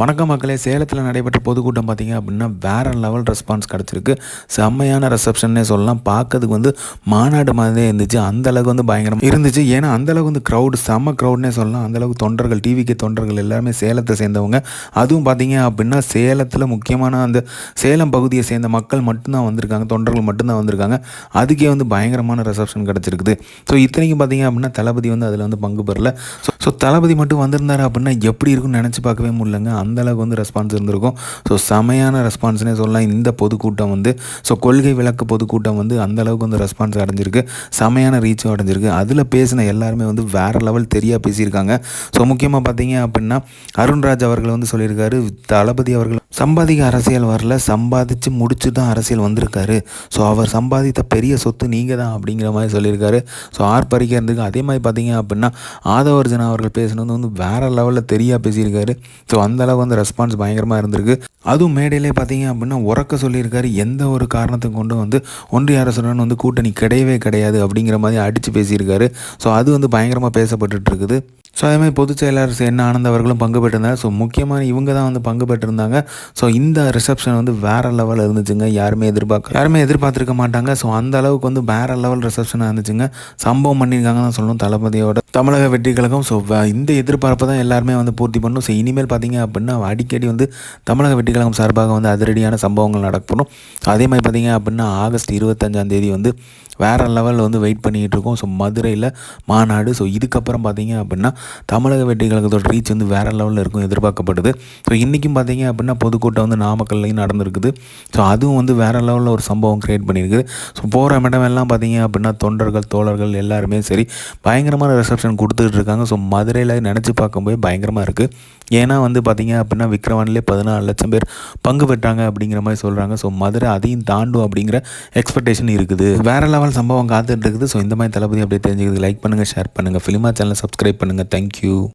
வணக்கம் மக்களே. சேலத்தில் நடைபெற்ற பொதுக்கூட்டம் பார்த்திங்க அப்படின்னா வேற லெவல் ரெஸ்பான்ஸ் கிடச்சிருக்கு. செம்மையான ரிசப்ஷன்னே சொல்லலாம். பார்க்கறதுக்கு வந்து மாநாடு மாதிரியே இருந்துச்சு. அந்த அளவுக்கு வந்து பயங்கரம் இருந்துச்சு. ஏன்னா அந்தளவுக்கு வந்து க்ரௌடு செம்ம க்ரௌட்னே சொல்லலாம். அந்தளவுக்கு தொண்டர்கள் டிவிக்கு தொண்டர்கள் எல்லாருமே சேலத்தை சேர்ந்தவங்க. அதுவும் பார்த்தீங்க அப்படின்னா சேலத்தில் முக்கியமான அந்த சேலம் பகுதியை சேர்ந்த மக்கள் மட்டும்தான் வந்திருக்காங்க. தொண்டர்கள் மட்டும்தான் வந்திருக்காங்க. அதுக்கே வந்து பயங்கரமான ரிசப்ஷன் கிடச்சிருக்குது. ஸோ இத்தனைக்கும் பார்த்தீங்க அப்படின்னா தளபதி வந்து அதில் வந்து பங்கு பெறல. ஸோ ஸோ தளபதி மட்டும் வந்திருந்தார் அப்படின்னா எப்படி இருக்கும்னு நினச்சி பார்க்கவே முடியலங்க. அந்த அளவுக்கு வந்து ரெஸ்பான்ஸ் இருந்திருக்கும். ஸோ செமையான ரெஸ்பான்ஸ்னே சொல்லலாம். இந்த பொதுக்கூட்டம் வந்து ஸோ கொள்கை விளக்கு பொதுக்கூட்டம் வந்து அந்த அளவுக்கு வந்து ரெஸ்பான்ஸ் அடைஞ்சிருக்கு. செமையான ரீச்சும் அடைஞ்சிருக்கு. அதில் பேசின எல்லாருமே வந்து வேறு லெவல் தெரியாக பேசியிருக்காங்க. ஸோ முக்கியமாக பார்த்தீங்க அப்படின்னா அருண்ராஜ் அவர்கள் வந்து சொல்லியிருக்காரு தளபதி அவர்கள் சம்பாதிக்க அரசியல் வரல சம்பாதிச்சு முடிச்சு தான் அரசியல் வந்திருக்காரு. ஸோ அவர் சம்பாதித்த பெரிய சொத்து நீங்கள் தான் அப்படிங்கிற மாதிரி சொல்லியிருக்காரு. ஸோ ஆர்ப்பரிக்க இருந்துக்கு அதே மாதிரி பார்த்தீங்க அப்படின்னா ஆதவர்ஜனா அவர்கள் பேசுனது வந்து வேறு லெவலில் தெரியா பேசியிருக்காரு. ஸோ அந்தளவு வந்து ரெஸ்பான்ஸ் பயங்கரமாக இருந்திருக்கு. அதுவும் மேடையிலே பார்த்தீங்க அப்படின்னா உறக்க சொல்லியிருக்காரு. எந்த ஒரு காரணத்தை கொண்டு வந்து ஒன்றிய அரசுடன் வந்து கூட்டணி கிடையவே கிடையாது அப்படிங்கிற மாதிரி அடித்து பேசியிருக்காரு. ஸோ அது வந்து பயங்கரமாக பேசப்பட்டுட்டு இருக்குது. ஸோ அதே மாதிரி பொதுச் செயலாளர் என்ன ஆனந்த் அவர்களும் பங்கு பெற்றிருந்தாங்க. ஸோ முக்கியமான இவங்க தான் வந்து பங்கு பெற்றிருந்தாங்க. ஸோ இந்த ரிசப்ஷன் வந்து வேறு லெவல் இருந்துச்சுங்க. யாருமே எதிர்பார்க்க யாருமே எதிர்பார்த்துருக்க மாட்டாங்க. ஸோ அந்த அளவுக்கு வந்து வேறு லெவல் ரிசப்ஷனாக இருந்துச்சுங்க. சம்பவம் பண்ணியிருக்காங்க தான் சொல்லணும். தளபதியோட தமிழக வெற்றி கழகம் ஸோ இந்த எதிர்பார்ப்பை தான் எல்லாருமே வந்து பூர்த்தி பண்ணும் ஸோ இனிமேல் பார்த்தீங்க அப்படின்னா அடிக்கடி வந்து தமிழக வெற்றி கழகம் சார்பாக வந்து அதிரடியான சம்பவங்கள் நடக்கணும். அதே மாதிரி பார்த்தீங்க அப்படின்னா ஆகஸ்ட் இருபத்தஞ்சாம் தேதி வந்து வேறு லெவலில் வந்து வெயிட் பண்ணிகிட்டு இருக்கோம். ஸோ மதுரையில் மாநாடு. ஸோ இதுக்கப்புறம் பார்த்தீங்க அப்படின்னா தமிழக வெற்றி கழகத்தோட ரீச் வந்து வேறு லெவலில் இருக்கும் எதிர்பார்க்கப்படுது. ஸோ இன்றைக்கும் பார்த்தீங்க அப்படின்னா பொதுக்கூட்டம் வந்து நாமக்கல்லையும் நடந்திருக்குது. ஸோ அதுவும் வந்து வேறு லெவலில் ஒரு சம்பவம் க்ரியேட் பண்ணியிருக்குது ஸோ போகிற இடமெல்லாம் பார்த்தீங்க அப்படின்னா தொண்டர்கள் தோழர்கள் எல்லாருமே சரி பயங்கரமான ரிசப்ஷன் கொடுத்துட்டு இருக்காங்க. ஸோ மதுரையில் நினச்சி பார்க்கும்போது பயங்கரமாக இருக்குது ஏன்னா வந்து பார்த்தீங்க அப்படின்னா விக்ரவானிலே பதினாலு லட்சம் பேர் பங்கு பெற்றாங்க அப்படிங்கிற மாதிரி சொல்கிறாங்க ஸோ மதுரை அதையும் தாண்டும் அப்படிங்கிற எக்ஸ்பெக்டேஷன் இருக்குது. வேறு லெவல் சம்பவம் காத்துட்டு இருக்குது. ஸோ இந்த மாதிரி தளபதி அப்படியே தெரிஞ்சுக்கிறது லைக் பண்ணுங்கள் ஷேர் பண்ணுங்கள் ஃபிலிமா சேனலை சப்ஸ்கிரைப் பண்ணுங்கள் Thank you.